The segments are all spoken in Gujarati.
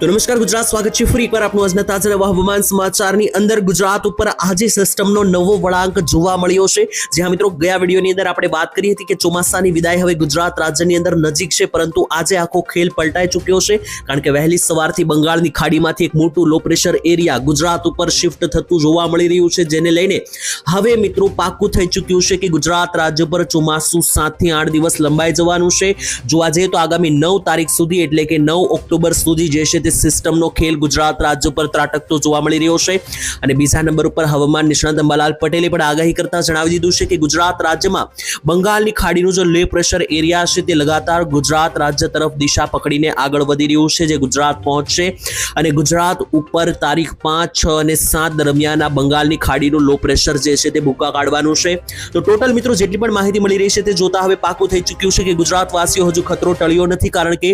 તો નમસ્કાર ગુજરાત, સ્વાગત છે ફરી એકવાર આપનું આજના તાજા નવા હવામાન સમાચારની અંદર. ગુજરાત ઉપર આજે સિસ્ટમનો નવો વળાંક જોવા મળ્યો છે. જ્યાં મિત્રો ગયા વિડીયોની અંદર આપણે વાત કરી હતી કે ચોમાસાની વિદાય હવે ગુજરાત રાજ્યની અંદર નજીક છે, પરંતુ આજે આખો ખેલ પલટાઈ ચૂક્યો છે. કારણ કે વહેલી સવારથી બંગાળની ખાડીમાંથી એક મોટું લો પ્રેશર એરિયા ગુજરાત ઉપર શિફ્ટ થતું જોવા મળી રહ્યું છે, જેને લઈને હવે મિત્રો પાક્કું થઈ ચૂક્યું છે કે ગુજરાત રાજ્ય પર ચોમાસું સાતથી આઠ દિવસ લંબાઈ જવાનું છે. જોવા જઈએ તો આગામી નવ તારીખ સુધી, એટલે કે નવ ઓક્ટોબર સુધી જે છે સિસ્ટમનો ખેલ ગુજરાત રાજ્ય પર ત્રાટકતો જોવા મળી રહ્યો છે. અને બીજા નંબર ઉપર હવામાન નિષ્ણાત અંબાલાલ પટેલે પણ આગાહી કરતા જણાવી દીધું છે કે ગુજરાત રાજ્યમાં બંગાળની ખાડીનું જે લે પ્રેશર એરિયા છે તે લગાતાર ગુજરાત રાજ્ય તરફ દિશા પકડીને આગળ વધી રહ્યું છે જે ગુજરાત પહોંચશે. અને ગુજરાત ઉપર તારીખ પાંચ, છ અને સાત દરમિયાન આ બંગાળની ખાડીનું લો પ્રેશર જે છે તે ભૂકા કાઢવાનું છે. તો ટોટલ મિત્રો જેટલી પણ માહિતી મળી રહી છે તે જોતા હવે પાકું થઈ ચૂક્યું છે કે ગુજરાતવાસીઓ હજુ ખતરો ટળ્યો નથી કારણ કે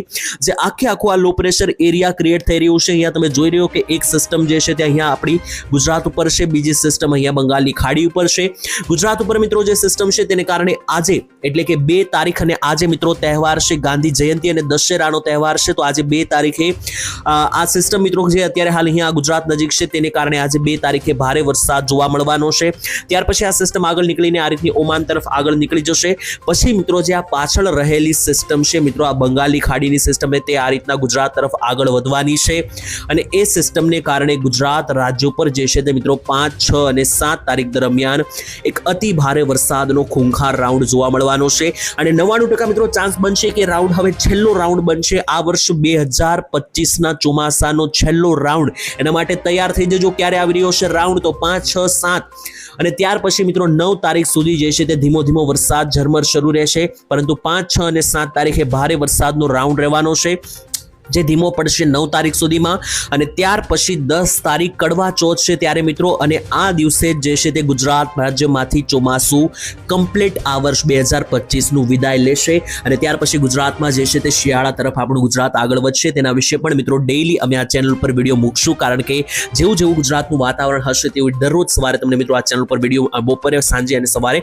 જે આખે આખું આ લો પ્રેશર એરિયા ક્રિએટ થઈ રહ્યું છે. અહીંયા તમે જોઈ રહ્યો કે એક સિસ્ટમ જે છે તે અહીંયા આપણી ગુજરાત ઉપર છે. બીજી સિસ્ટમ અહીંયા બંગાળની ખાડી ઉપર છે. ગુજરાત ઉપર મિત્રો જે સિસ્ટમ છે તેને કારણે આજે, એટલે કે બે તારીખ અને આજે મિત્રો તહેવાર છે. ગાંધી જયંતિ અને દશેરાનો તહેવાર છે. તો આજે બે તારીખે આ સિસ્ટમ મિત્રો જે અત્યારે હાલ અહીંયા ગુજરાત નજીક છે તેને કારણે આજે બે તારીખે ભારે વરસાદ જોવા મળવાનો છે. ત્યાર પછી આ સિસ્ટમ આગળ નીકળીને આ રીતની ઓમાન તરફ આગળ નીકળી જશે. પછી મિત્રો જે આ પાછળ રહેલી સિસ્ટમ છે, મિત્રો આ બંગાળની ખાડીની સિસ્ટમ તે આ રીતના ગુજરાત તરફ આગળ વધવાની છે અને એ સિસ્ટમને કારણે ગુજરાત રાજ્ય પર જે છે તે મિત્રો પાંચ, છ અને સાત તારીખ દરમિયાન એક અતિ ભારે વરસાદનો ખૂંખાર રાઉન્ડ જોવા મળવાનો છે અને નવ્વાણું ટકા મિત્રો ચાન્સ બનશે કે રાઉન્ડ હવે છેલ્લો રાઉન્ડ બનશે આ વર્ષ બે હજાર પચીસના ચોમાસાનો છેલ્લો રાઉન્ડ. એના માટે તૈયાર થઈ જજો ક્યારે આવી રહ્યો છે રાઉન્ડ? તો પાંચ, છ, સાત. અને ત્યાર પછી મિત્રો નવ તારીખ સુધી જે છે તે ધીમો ધીમો વરસાદ ઝરમર શરૂ રહેશે. પરંતુ પાંચ, છ અને સાત તારીખે ભારે વરસાદનો રાઉન્ડ રહેવાનો છે. જે ધીમો પડશે નવ તારીખ સુધીમાં અને ત્યાર પછી દસ તારીખ કડવા ચોથ છે ત્યારે મિત્રો અને આ દિવસે જે છે તે ગુજરાત રાજ્યમાંથી ચોમાસું કમ્પ્લીટ આ વર્ષ બે હજાર પચીસનું વિદાય લેશે અને ત્યાર પછી ગુજરાતમાં જે છે તે શિયાળા તરફ આપણું ગુજરાત આગળ વધશે. તેના વિશે પણ મિત્રો ડેઈલી અમે આ ચેનલ પર વીડિયો મૂકશું કારણ કે જેવું જેવું ગુજરાતનું વાતાવરણ હશે તેવું દરરોજ સવારે તમને મિત્રો આ ચેનલ પર વીડિયો બપોરે, સાંજે અને સવારે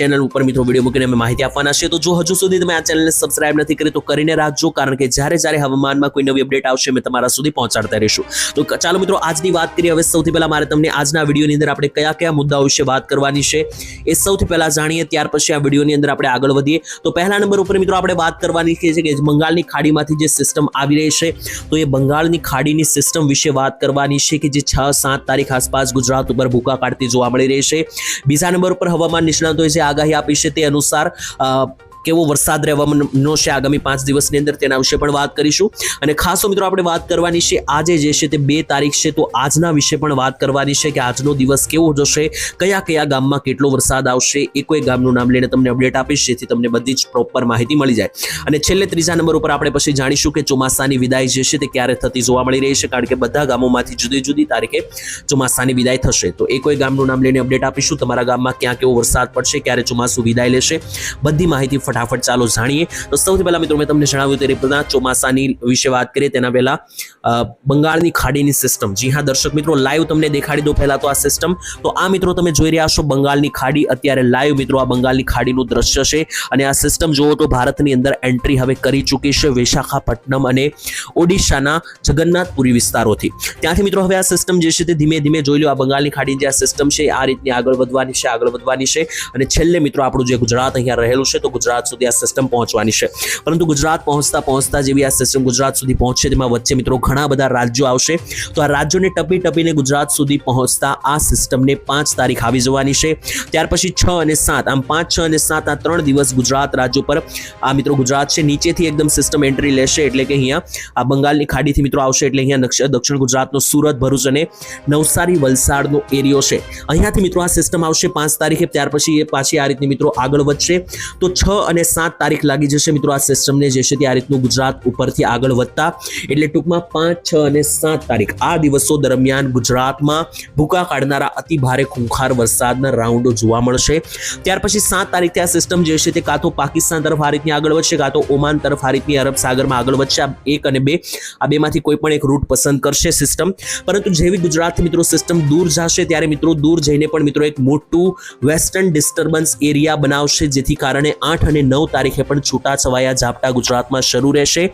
ચેનલ ઉપર મિત્રો વીડિયો મૂકીને અમે માહિતી આપવાના છે. તો જો હજુ સુધી તમે આ ચેનલને સબસ્ક્રાઇબ નથી કરી તો કરીને રાખજો કારણ કે જ્યારે જ્યારે હવામાનમાં કોઈ નવી અપડેટ આવશે, અમે તમારા સુધી પહોંચાડતા રહીશું. તો ચાલો મિત્રો, આજની વાત કરીએ. હવે સૌથી પહેલા મારે તમને આજના વિડીયોની અંદર આપણે કયા કયા મુદ્દાઓ વિશે વાત કરવાની છે એ સૌથી પહેલા જાણીએ. ત્યાર પછી આ વિડીયોની અંદર આપણે આગળ વધીએ. તો પહેલા નંબર ઉપર મિત્રો આપણે વાત કરવાની છે કે બંગાળની ખાડીમાંથી જે સિસ્ટમ આવી રહી છે, તો એ બંગાળની ખાડીની સિસ્ટમ વિશે વાત કરવાની છે કે જે છ સાત તારીખ આસપાસ ગુજરાત ઉપર ભૂકા કાઢતી જોવા મળી રહી છે. બીજા નંબર ઉપર હવામાન નિષ્ણાતોએ જે આગાહી આપી છે તે અનુસાર કેવો વરસાદ રહેવાનો છે આગામી પાંચ દિવસની અંદર તેના વિશે પણ વાત કરીશું. અને ખાસો મિત્રો આપણે વાત કરવાની છે આજે જે છે તે બે તારીખ છે, તો આજના વિશે પણ વાત કરવાની છે કે આજનો દિવસ કેવો જશે, કયા કયા ગામમાં કેટલો વરસાદ આવશે એકોય ગામનું નામ લઈને તમને અપડેટ આપીશ, જેથી તમને બધી જ પ્રોપર માહિતી મળી જાય. અને છેલ્લે ત્રીજા નંબર ઉપર આપણે પછી જાણીશું કે ચોમાસાની વિદાય જે છે તે ક્યારે થતી જોવા મળી રહી છે, કારણ કે બધા ગામોમાંથી જુદી જુદી તારીખે ચોમાસાની વિદાય થશે. તો એકોય ગામનું નામ લઈને અપડેટ આપીશું, તમારા ગામમાં ક્યાં કેવો વરસાદ પડશે, ક્યારે ચોમાસું વિદાય લેશે, બધી માહિતી ફટાફટ ચાલો જાણીએ. તો સૌથી પહેલા મિત્રો મેં તમને જણાવ્યું તે રીતના ચોમાસાની વિશે વાત કરીએ, તેના પહેલા બંગાળની ખાડીની સિસ્ટમ જી હા, દર્શક મિત્રો લાઈવ તમને દેખાડી દો પહેલા તો આ સિસ્ટમ તો આ મિત્રો તમે જોઈ રહ્યા છો બંગાળની ખાડી. અત્યારે લાઈવ મિત્રો આ બંગાળની ખાડીનું દ્રશ્ય છે. અને આ સિસ્ટમ જુઓ તો ભારતની અંદર એન્ટ્રી હવે કરી ચૂકી છે વિશાખાપટ્ટનમ અને ઓડિશાના જગન્નાથપુરી વિસ્તારોથી. ત્યાંથી મિત્રો હવે આ સિસ્ટમ જે છે તે ધીમે ધીમે જોઈ લો, આ બંગાળની ખાડીની જે આ સિસ્ટમ છે, આ રીતની આગળ વધવાની છે, આગળ વધવાની છે. અને છેલ્લે મિત્રો આપણું જે ગુજરાત અહીંયા રહેલું છે, તો ગુજરાત સુધી આ સિસ્ટમ પહોંચવાની છે. પરંતુ ગુજરાત પહોંચતા પહોંચતા જેવી આ સિસ્ટમ ગુજરાત સુધી પહોંચશે તેમાં વચ્ચે મિત્રો ઘણા બધા રાજ્યો આવશે. તો આ રાજ્યોને ટપી ટપીને ગુજરાત સુધી પહોંચતા આ સિસ્ટમને પાંચ તારીખ આવી જવાની છે. ત્યાર પછી છ અને સાત, આમ પાંચ, છ અને સાત આ ત્રણ દિવસ ગુજરાત રાજ્યો પર આ મિત્રો ગુજરાત છે, નીચેથી એકદમ સિસ્ટમ એન્ટ્રી લેશે. એટલે કે અહીંયા આ બંગાળની ખાડીથી મિત્રો આવશે, એટલે અહીંયા દક્ષિણ ગુજરાતનો સુરત, ભરૂચ અને નવસારી, વલસાડનો એરિયો છે. અહીંયાથી મિત્રો આ સિસ્ટમ આવશે પાંચ તારીખે, ત્યાર પછી એ પાછી આ રીતની મિત્રો આગળ વધશે. તો છ અને સાત તારીખ લાગી જશે. મિત્રો, આ સિસ્ટમને જે છે તે આ રીતનું ગુજરાત ઉપરથી આગળ વધતા. એટલે ટૂંકમાં પાંચ, છ અને સાત તારીખ આ દિવસો દરમિયાન ગુજરાતમાં ભૂકા કાઢનારા અતિ ભારે ખૂંખાર વરસાદના રાઉન્ડો જોવા મળશે. ત્યાર પછી સાત તારીખથી આ સિસ્ટમ જે છે તે કાં તો પાકિસ્તાન તરફ આ આગળ વધશે, કાં તો ઓમાન તરફ આ અરબ સાગરમાં આગળ વધશે. આ એક અને બે આ બેમાંથી કોઈ પણ એક રૂટ પસંદ કરશે સિસ્ટમ પરંતુ જેવી ગુજરાતથી મિત્રો સિસ્ટમ દૂર જશે, ત્યારે મિત્રો દૂર જઈને પણ મિત્રો એક મોટું વેસ્ટર્ન ડિસ્ટર્બન્સ એરિયા બનાવશે, જેથી કારણે આઠ નવ તારીખે પણ છૂટાછવાયા ઝાપટા ગુજરાતમાં શરૂ રહેશે.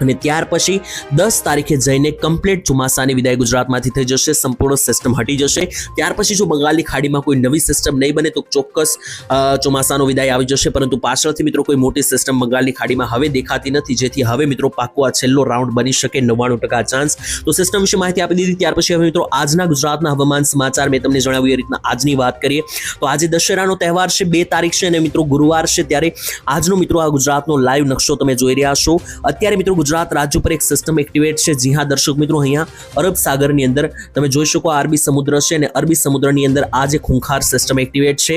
અને ત્યાર પછી દસ તારીખે જઈને કમ્પ્લીટ ચોમાસાની વિદાય ગુજરાતમાંથી થઈ જશે, સંપૂર્ણ સિસ્ટમ હટી જશે. ત્યાર પછી જો બંગાળની ખાડીમાં કોઈ નવી સિસ્ટમ નહીં બને તો ચોક્કસ ચોમાસાનો વિદાય આવી જશે. પરંતુ પાછળથી મિત્રો કોઈ મોટી સિસ્ટમ બંગાળની ખાડીમાં હવે દેખાતી નથી. જેથી હવે મિત્રો પાકો આ છેલ્લો રાઉન્ડ બની શકે નવ્વાણું ટકા ચાન્સ તો સિસ્ટમ વિશે માહિતી આપી દીધી. ત્યાર પછી હવે મિત્રો આજના ગુજરાતના હવામાન સમાચાર મેં તમને જણાવ્યું એ રીતના આજની વાત કરીએ. તો આજે દશેરાનો તહેવાર છે, બે તારીખ છે અને મિત્રો ગુરુવાર છે. ત્યારે આજનો મિત્રો આ ગુજરાતનો લાઈવ નકશો તમે જોઈ રહ્યા છો. અત્યારે મિત્રો ગુજરાત રાજ્ય ઉપર એક સિસ્ટમ એક્ટિવેટ છે. જી હા, દર્શક મિત્રો, અહીંયા અરબ સાગરની અંદર તમે જોઈ શકો અરબી સમુદ્ર છે અને અરબી સમુદ્રની અંદર આ જે ખૂંખાર સિસ્ટમ એક્ટિવેટ છે,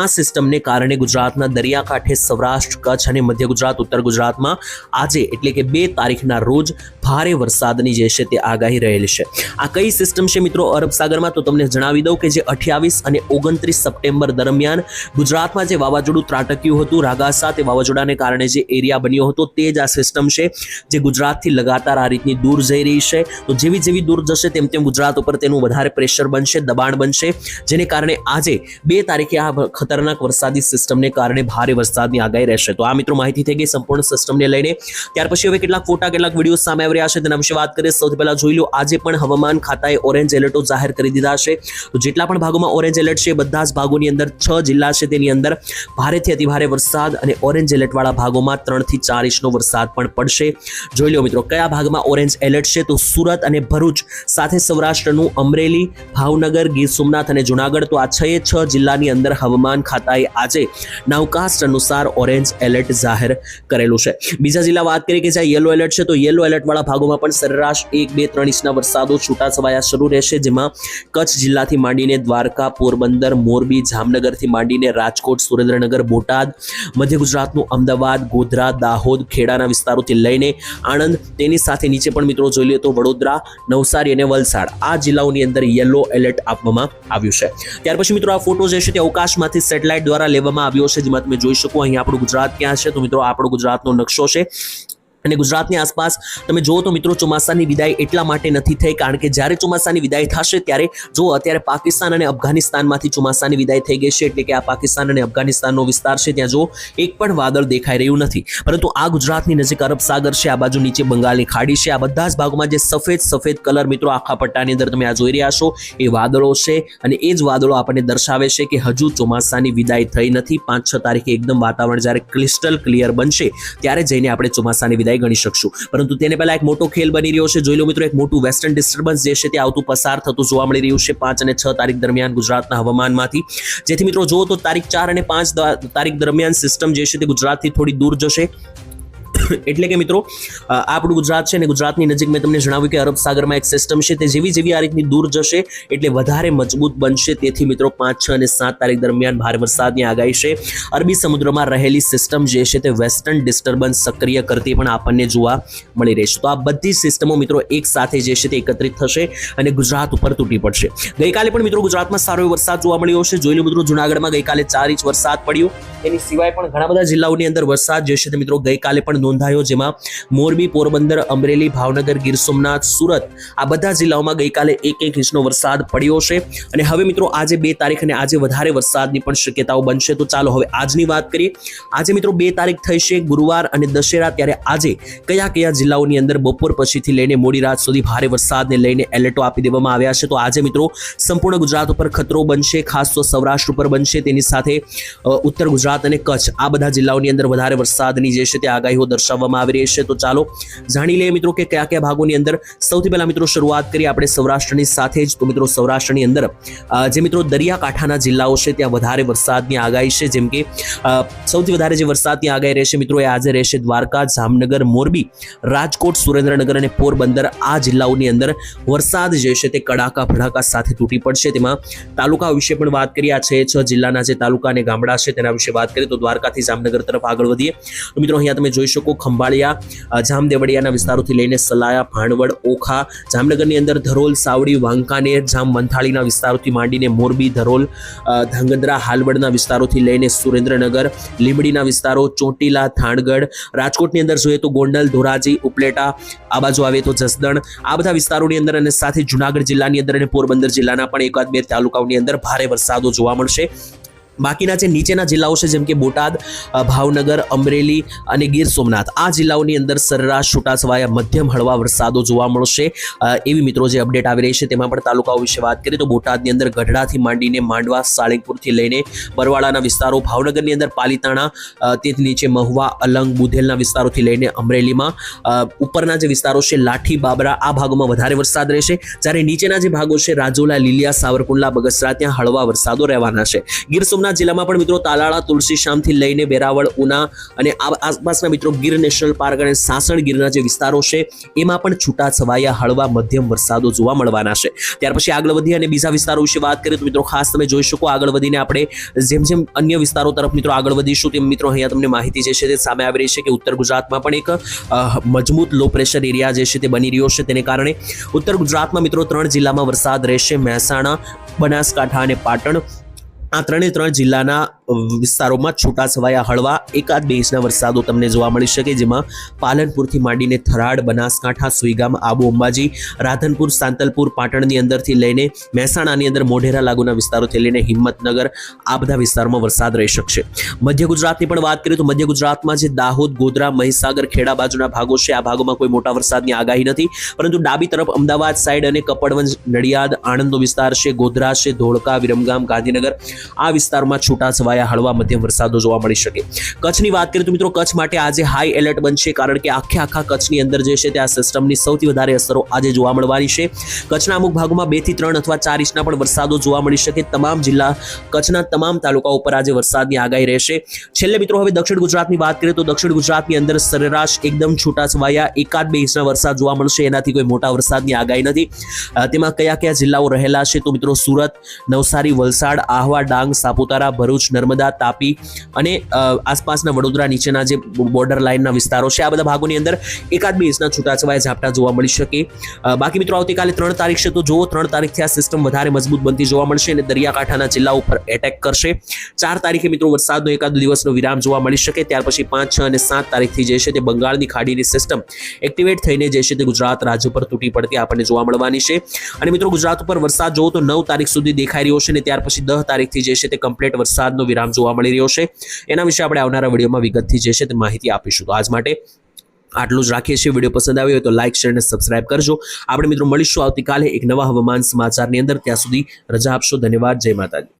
આ સિસ્ટમને કારણે ગુજરાતના દરિયાકાંઠે સૌરાષ્ટ્ર, કચ્છ અને મધ્ય ગુજરાત, ઉત્તર ગુજરાતમાં આજે એટલે કે બે તારીખના રોજ ભારે વરસાદની જે છે તે આગાહી રહેલી છે. આ કઈ સિસ્ટમ છે મિત્રો અરબ સાગરમાં? તો તમને જણાવી દઉં કે જે અઠ્યાવીસ અને ઓગણત્રીસ સપ્ટેમ્બર દરમિયાન ગુજરાતમાં જે વાવાઝોડું ત્રાટક્યું હતું, રાગાસા તે વાવાઝોડાને કારણે જે એરિયા બન્યો હતો, તે જ આ સિસ્ટમ છે. જે ગુજરાતથી લગાતાર આ રીતની દૂર જઈ રહી છે. તો જેવી જેવી દૂર જશે તેમ તેમ ગુજરાત ઉપર તેનું વધારે પ્રેશર બનશે, દબાણ બનશે, જેને કારણે આજે બે તારીખે આ ખતરનાક વરસાદી સિસ્ટમને કારણે ભારે વરસાદની આગાહી રહેશે. તો આ મિત્રો માહિતી થઈ ગઈ સંપૂર્ણ સિસ્ટમને લઈને. ત્યાર પછી હવે કેટલાક ફોટા, કેટલાક વીડિયો સામે આવી રહ્યા છે. તેના વિશે વાત કરીએ. સૌથી પહેલા જોઈ લો, આજે પણ હવામાન ખાતાએ ઓરેન્જ એલર્ટો જાહેર કરી દીધા છે. તો જેટલા પણ ભાગોમાં ઓરેન્જ એલર્ટ છે બધા જ ભાગોની અંદર છ જિલ્લા છે તેની અંદર ભારેથી અતિભારે વરસાદ અને ઓરેન્જ એલર્ટ વાળા ભાગોમાં ત્રણથી ચાર ઇંચનો વરસાદ પણ પડશે. જોઈ લો મિત્રો, કયા ભાગમાં ઓરેન્જ એલર્ટ છે? તો સુરત અને ભરૂચ, સાથે સૌરાષ્ટ્રનું અમરેલી, ભાવનગર, ગીર સોમનાથ અને જુનાગઢ. તો આ છ એ છ જિલ્લાની અંદર હવામાન ખાતાએ આજે નાવકાસ્ટ અનુસાર ઓરેન્જ એલર્ટ જાહેર કરેલું છે. બીજા જિલ્લા વાત કરીએ કે જ્યાં યલો એલર્ટ છે, તો યલો એલર્ટ વાળા ભાગોમાં પણ સરેરાશ એક, બે, ત્રણ ઇંચના વરસાદો છૂટાછવાયા શરૂ રહેશે, જેમાં કચ્છ જિલ્લાથી માંડીને દ્વારકા, પોરબંદર, મોરબી, જામનગરથી માંડીને રાજકોટ, સુરેન્દ્રનગર, બોટાદ, મધ્ય ગુજરાતનું અમદાવાદ, ગોધરા, દાહોદ, ખેડાના વિસ્તારોથી લઈને આણંદ તેની સાથે નીચે પણ મિત્રો જોઈ લઈએ તો વડોદરા, નવસારી અને વલસાડ આ જિલ્લાઓની અંદર યલો એલર્ટ આપવામાં આવ્યું છે. ત્યાર પછી મિત્રો આ ફોટો જે છે તે અવકાશમાંથી સેટેલાઇટ દ્વારા લેવામાં આવ્યો છે. જેમાં તમે જોઈ શકો અહીં આપણું ગુજરાત ક્યાં છે? તો મિત્રો આપણું ગુજરાતનો નકશો છે. અને ગુજરાતની આસપાસ તમે જુઓ તો મિત્રો ચોમાસાની વિદાય એટલા માટે નથી થઈ, કારણ કે જ્યારે ચોમાસાની વિદાય થશે ત્યારે જો અત્યારે પાકિસ્તાન અને અફઘાનિસ્તાનમાંથી ચોમાસાની વિદાય થઈ ગઈ છે, એટલે કે આ પાકિસ્તાન અને અફઘાનિસ્તાનનો વિસ્તાર છે, ત્યાં જો એક પણ વાદળ દેખાઈ રહ્યું નથી. પરંતુ આ ગુજરાતની નજીક અરબ સાગર છે, આ બાજુ નીચે બંગાળની ખાડી છે, આ બધા જ ભાગોમાં જે સફેદ સફેદ કલર મિત્રો આખા પટ્ટાની અંદર તમે આ જોઈ રહ્યા છો, એ વાદળો છે અને એ જ વાદળો આપણને દર્શાવે છે કે હજુ ચોમાસાની વિદાય થઈ નથી. પાંચ છ તારીખે એકદમ વાતાવરણ જ્યારે ક્રિસ્ટલ ક્લિયર બનશે, ત્યારે જઈને આપણે ચોમાસાની વિદાય ગણી શકશું. પરંતુ તેને પહેલા એક મોટો ખેલ બની રહ્યો છે. જોઈ લો મિત્રો, એક મોટું વેસ્ટર્ન ડિસ્ટર્બન્સ જે છે તે આવતું પસાર થતું જોવા મળી રહ્યું છે પાંચ અને છ તારીખ દરમિયાન ગુજરાતના હવામાનમાંથી. જેથી મિત્રો, જુઓ તો તારીખ ચાર અને પાંચ તારીખ દરમિયાન સિસ્ટમ જે છે તે ગુજરાતથી થોડી દૂર જશે. એટલે કે મિત્રો આપણું ગુજરાત છે અને ગુજરાતની નજીક મેં તમને જણાવ્યું કે અરબ સાગરમાં એક સિસ્ટમ છે, તે જેવી જેવી આ રીતની દૂર જશે એટલે વધારે મજબૂત બનશે. તેથી મિત્રો, પાંચ, છ અને સાત તારીખ દરમિયાન ભારે વરસાદની આગાહી છે. અરબી સમુદ્રમાં રહેલી સિસ્ટમ જે છે તે વેસ્ટર્ન ડિસ્ટર્બન્સ સક્રિય કરતી પણ આપણને જોવા મળી રહી છે. તો આ બધી સિસ્ટમો મિત્રો એક સાથે જે છે તે એકત્રિત થશે અને ગુજરાત ઉપર તૂટી પડશે. ગઈકાલે પણ મિત્રો ગુજરાતમાં સારો વરસાદ જોવા મળ્યો છે જોઈ લો મિત્રો, જુનાગઢમાં ગઈકાલે ચાર ઇંચ વરસાદ પડ્યો. એની સિવાય પણ ઘણા બધા જિલ્લાઓની અંદર વરસાદ જે છે તે મિત્રો ગઈકાલે પણ નોંધાયો જેમાં મોરબી, પોરબંદર, અમરેલી, ભાવનગર, ગીર સોમનાથ, સુરત આ બધા જિલ્લાઓમાં ગઈકાલે એક એક ઇંચનો વરસાદ પડ્યો છે. અને હવે મિત્રો, આજે બે તારીખ અને આજે વધારે વરસાદની પણ શક્યતાઓ બનશે. તો ચાલો હવે આજની વાત કરીએ. આજે મિત્રો, બે તારીખ થઈ છે, ગુરુવાર અને દશેરા. ત્યારે આજે કયા કયા જિલ્લાઓની અંદર બપોર પછીથી લઈને મોડી રાત સુધી ભારે વરસાદને લઈને એલર્ટો આપી દેવામાં આવ્યા છે? તો આજે મિત્રો, સંપૂર્ણ ગુજરાત ઉપર ખતરો બનશે, ખાસ તો સૌરાષ્ટ્ર ઉપર બનશે. તેની સાથે ઉત્તર ગુજરાત અને કચ્છ આ બધા જિલ્લાઓની અંદર વધારે વરસાદની જે છે તે આગાહીઓ દર્શાવવામાં આવી રહી છે. તો ચાલો જાણી લઈએ મિત્રો કે કયા કયા ભાગોની અંદર સૌથી પહેલા મિત્રો શરૂઆત કરીએ આપણે સૌરાષ્ટ્રની સાથે જ. તો મિત્રો સૌરાષ્ટ્રની અંદર જે મિત્રો દરિયાકાંઠાના જિલ્લાઓ છે, ત્યાં વધારે વરસાદની આગાહી છે. જેમ કે સૌથી વધારે જે વરસાદની આગાહી રહેશે મિત્રો એ આજે રહેશે દ્વારકા, જામનગર, મોરબી, રાજકોટ, સુરેન્દ્રનગર અને પોરબંદર. આ જિલ્લાઓની અંદર વરસાદ જે છે તે કડાકા, ભડાકા સાથે તૂટી પડશે. તેમાં તાલુકા વિશે પણ વાત કરીએ. આ છે છ જિલ્લાના જે તાલુકા અને ગામડા છે તેના વિશે વાત કરીએ. તો દ્વારકાથી જામનગર તરફ આગળ વધીએ. તો મિત્રો અહીંયા તમે જોઈ શકો ખંભાળિયા અ, જામદેવડિયાના વિસ્તારોથી લઈને સલાયા ભાણવડ ઓખા જામનગરની અંદર ધરોલ સાવડી વાંકાનેર જામ મંથાળીના વિસ્તારોથી માંડીને મોરબી ધરોલ ધાંગધ્રા હાલવડના વિસ્તારોથી લઈને સુરેન્દ્રનગર લીંબડીના વિસ્તારો ચોટીલા થાણગઢ રાજકોટની અંદર જોઈએ તો ગોંડલ ધોરાજી ઉપલેટા આ બાજુ આવે તો જસદણ. આ બધા વિસ્તારોની અંદર અને સાથે જુનાગઢ જિલ્લાની અંદર અને પોરબંદર જિલ્લાના પણ એકાદ બે તાલુકાઓની અંદર ભારે વરસાદો જોવા મળશે. બાકીના જે નીચેના જિલ્લાઓ છે, જેમ કે બોટાદ ભાવનગર, અમરેલી અને ગીર સોમનાથ, આ જિલ્લાઓની અંદર સરેરાશ છૂટાછવાયા મધ્યમ હળવા વરસાદો જોવા મળશે. એવી મિત્રો જે અપડેટ આવી રહી છે, તેમાં પણ તાલુકાઓ વિશે વાત કરીએ તો બોટાદની અંદર ગઢડાથી માંડીને માંડવા, સાળીંગપુરથી લઈને બરવાળાના વિસ્તારો, ભાવનગરની અંદર પાલીતાણા તેથી નીચે મહુવા, અલંગ, બુધેલના વિસ્તારોથી લઈને અમરેલીમાં ઉપરના જે વિસ્તારો છે, લાઠી, બાબરા, આ ભાગોમાં વધારે વરસાદ રહેશે. જ્યારે નીચેના જે ભાગો છે, રાજોલા, લીલિયા, સાવરકુંડલા, બગસરા, ત્યાં હળવા વરસાદો રહેવાના છે. ગીર સોમનાથ જિલ્લામાં પણ મિત્રો તાલાળા તુલસીશ્યામથી લઈને બેરાવળ, ઉના અને આસપાસના મિત્રો ગીર નેશનલ પાર્ક અને સાસણ ગીરના જે વિસ્તારો છે, એમાં પણ છૂટા છવાયા હળવા મધ્યમ વરસાદો જોવા મળવાના છે. ત્યાર પછી આગળ વધી અને બીજા વિસ્તારો વિશે વાત કરીએ તો મિત્રો ખાસ તમે જોઈ શકો આગળ વધીને આપણે જેમ જેમ અન્ય વિસ્તારો તરફ મિત્રો આગળ વધીશું તેમ મિત્રો અહીંયા તમને માહિતી જે છે તે સામે આવી રહી છે કે ઉત્તર ગુજરાતમાં પણ એક મજબૂત લો પ્રેશર એરિયા જે છે તે બની રહ્યો છે. તેને કારણે ઉત્તર ગુજરાતમાં મિત્રો ત્રણ જિલ્લામાં વરસાદ રહેશે. મહેસાણા, બનાસકાંઠા અને પાટણ. આ ત્રણે ત્રણ જિલ્લાના વિસ્તારોમાં વિસ્તારોમાં છૂટાછવાયા હળવા એકાદ બે ઇંચના વરસાદો તમને જોવા મળી શકે, જેમાં પાલનપુરથી માંડીને થરાડ, બનાસકાંઠા, સુઈગામ, આબુ અંબાજી, રાધનપુર, સાંતલપુર, પાટણની અંદરથી લઈને મહેસાણાની અંદર મોઢેરા લાગુના વિસ્તારોથી લઈને હિંમતનગર, આ બધા વિસ્તારોમાં વરસાદ રહી શકશે. મધ્ય ગુજરાતની પણ વાત કરીએ તો મધ્ય ગુજરાતમાં જે દાહોદ, ગોધરા, મહીસાગર, ખેડા બાજુના ભાગો છે, આ ભાગોમાં કોઈ મોટા વરસાદની આગાહી નથી. પરંતુ ડાબી તરફ અમદાવાદ સાઈડ અને કપડવંજ, નડિયાદ, આણંદનો વિસ્તાર છે, ગોધરા છે, ધોળકા, વિરમગામ, ગાંધીનગર આ વિસ્તારમાં છૂટાછવાયા હળવા મધ્યમ વરસાદો જોવા મળી શકે. કચ્છની વાત કરીએ તો મિત્રો, કચ્છ માટે આજે હાઈ એલર્ટ બનશે કારણ કે આખે આખા કચ્છની અંદર જે છે તે આ સિસ્ટમની સૌથી વધારે અસરો આજે જોવા મળવાની છે. કચ્છના અમુક ભાગોમાં બેથી ત્રણ અથવા ચાર ઇંચના પણ વરસાદો જોવા મળી શકે. તમામ જિલ્લા, કચ્છના તમામ તાલુકાઓ ઉપર આજે વરસાદની આગાહી રહેશે. છેલ્લે મિત્રો, હવે દક્ષિણ ગુજરાતની વાત કરીએ તો દક્ષિણ ગુજરાતની અંદર સરેરાશ એકદમ છૂટાછવાયા એકાદ બે ઇંચના વરસાદ જોવા મળશે. એનાથી કોઈ મોટા વરસાદની આગાહી નથી. તેમાં કયા કયા જિલ્લાઓ રહેલા છે? તો મિત્રો, સુરત, નવસારી, વલસાડ, આહવા ડાંગ, સાપુતારા, ભરૂચ, નર્મદા, તાપી અને આસપાસના વડોદરા નીચેના જે બોર્ડર લાઇનના વિસ્તારો છે, આ બધા ભાગોની અંદર એકાદ બે ઇંચના છૂટાછવાયા ઝાપટા જોવા મળી શકે. બાકી મિત્રો આવતીકાલે ત્રણ તારીખ છે, તો જુઓ ત્રણ તારીખથી આ સિસ્ટમ વધારે મજબૂત બનતી જોવા મળશે અને દરિયાકાંઠાના જિલ્લા ઉપર એટેક કરશે. ચાર તારીખે મિત્રો વરસાદનો એકાદ દિવસનો વિરામ જોવા મળી શકે, ત્યાર પછી પાંચ, છ અને સાત તારીખથી જે છે તે બંગાળની ખાડીની સિસ્ટમ એક્ટિવેટ થઈને જે છે તે ગુજરાત રાજ્ય પર તૂટી પડતી આપણને જોવા મળવાની છે. અને મિત્રો ગુજરાત ઉપર વરસાદ જોવો તો નવ તારીખ સુધી દેખાઈ રહ્યો છે અને ત્યાર પછી દહ તારીખથી જે છે તે કમ્પ્લીટ વરસાદનો વિરામ જોવા મળી રહ્યો છે. એના વિશે આપણે આવનારા વિડીયોમાં વિગતથી જે છે તે માહિતી આપીશું. તો આજ માટે આટલું જ રાખીએ છીએ. વીડિયો પસંદ આવ્યો હોય તો લાઇક શેર અને સબસ્ક્રાઇબ કરજો. આપણે મિત્રો મળીશું આવતીકાલે એક નવા હવામાન સમાચારની અંદર. ત્યાં સુધી રજા આપશો. ધન્યવાદ. જય માતાજી.